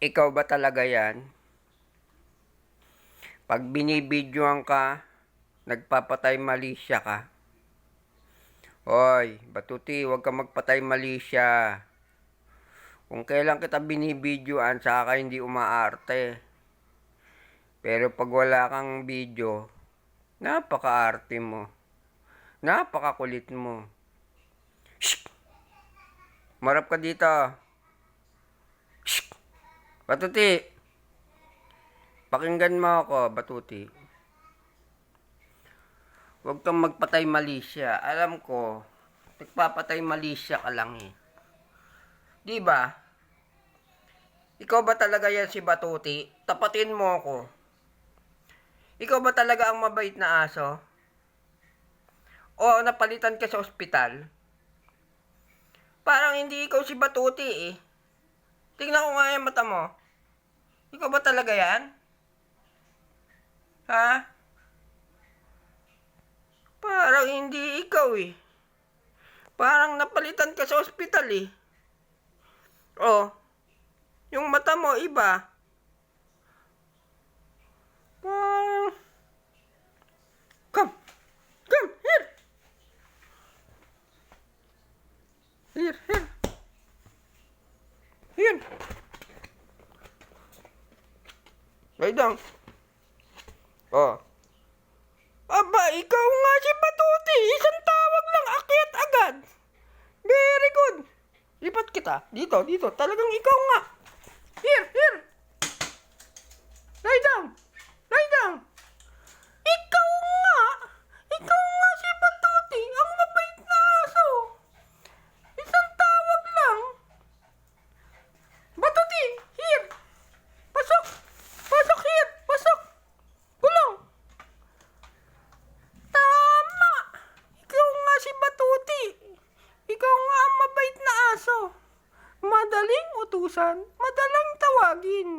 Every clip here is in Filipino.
Ikaw ba talaga yan? Pag binibidyoan ka, nagpapatay malisya ka. Hoy, batuti, huwag ka magpatay malisya. Kung kailan kita binibidyoan, saka ka hindi umaarte. Pero pag wala kang video, napaka-arte mo. Napakakulit mo. Shh! Marap ka dito. Batuti! Pakinggan mo ako, Batuti. Huwag kang magpatay malisya. Alam ko, nagpapatay malisya ka lang eh. Di ba? Ikaw ba talaga yan si Batuti? Tapatin mo ako. Ikaw ba talaga ang mabait na aso? O napalitan ka sa ospital? Parang hindi ikaw si Batuti eh. Tingnan ko nga yung mata mo. Ikaw ba talaga yan? Ha? Parang hindi ikaw eh. Parang napalitan ka sa ospital eh. Oh, yung mata mo iba. Parang... Come! Come! Here! Here, here. Lay down. Oh. Aba, ikaw nga si Batuti. Isang tawag lang, akyat agad. Very good. Lipat kita. Dito, dito. Talagang ikaw nga. madaling utusan, madalang tawagin.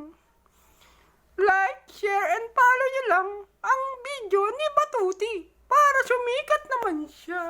Like, share, and follow nyo lang ang video ni Batuti para sumikat naman siya.